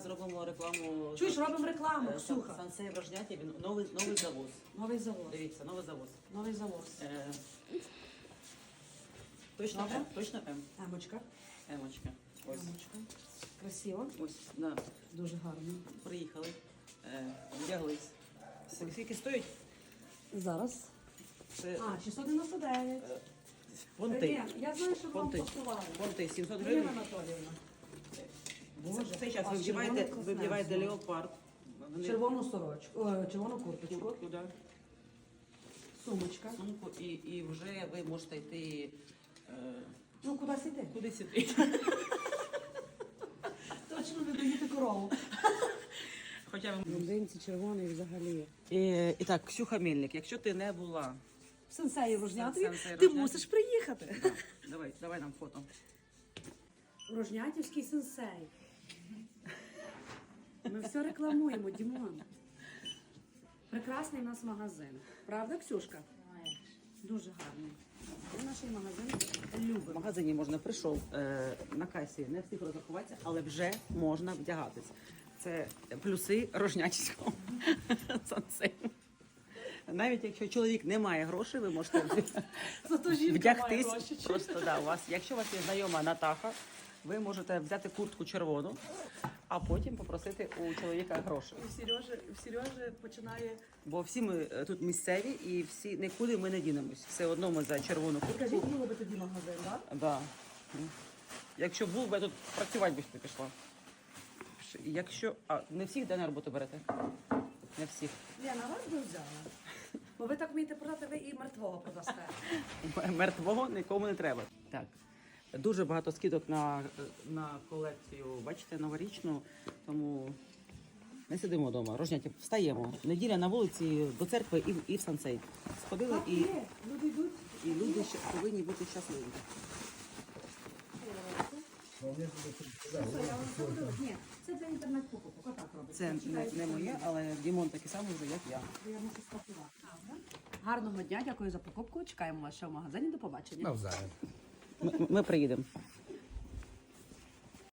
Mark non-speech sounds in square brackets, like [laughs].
зараз робимо рекламу. Чуєш, робимо рекламу, Ксюха. Сансей в Рожняті, він новий, новий завоз. Новий завоз. Дивіться, новий завоз. Новий завоз. Е, точно Добре. М, точно М. Емочка. Емочка. Ось. Емочка. Красиво. Ось, да. Дуже гарно. Приїхали, е, вдяглись. Скільки- Скільки стоїть? Зараз. Це А, 699. понти. Ні, я знаю, що вам Понти. коштували. Понти 700 Ірина гривень. Анатоліївна. Це- В цей час а ви вдіваєте, вдіваєте леопард. Вони- Червону сорочку, о, червону курточку, куртку, да, сумочка. сумку, і, і вже ви можете йти е, Ну, кудись іти. кудись іти. [laughs] Точно не доїти корову. Хоча ви... Блондинці червоний взагалі. І, і так, Ксюха Мельник, якщо ти не була, В сенсеї Рожнятові Сенсеї ти мусиш приїхати. да, давай, давай нам фото. Рожнятівський сенсей. Ми все рекламуємо, Дімон. Прекрасний у нас магазин. Правда, Ксюшка? Дуже гарний. Ми наш магазин В магазині можна прийшов е, на касі, не встиг розрахуватися, але вже можна вдягатись. Це плюси рожнячського сансею. [laughs] Навіть якщо чоловік не має грошей, ви можете [laughs] Зато жінка вдягтись. має гроші. Просто да, у вас, якщо у вас є знайома Натаха, ви можете взяти куртку червону, а потім попросити у чоловіка грошей. В Сережі, в Сережі починає. Бо всі ми е, тут місцеві і всі нікуди ми не дінемось. Все одно ми за червону куртку. Скажіть, було би тоді магазин, так? Да. Якщо був би, я тут працювати би ще пішла. Якщо. А не всіх де на роботу берете? Не всіх. Я на вас би взяла. Бо ви так вмієте продати, ви і мертвого продасте. [laughs] Мертвого нікому не треба. Так. Дуже багато скидок на, на колекцію, бачите, новорічну, тому не сидимо вдома. Рожняті, встаємо. Неділя на вулиці до церкви і, і в сансей. Сходили Так і, є, люди йдуть. і люди ще повинні бути щасливі. Ні, це для інтернет-покупок. Отак. Це не, не моє, але Дімон такий самий вже, як я. Гарного дня, дякую за покупку. Чекаємо вас ще в магазині. До побачення. Навзаєм. Ми, ми приїдемо.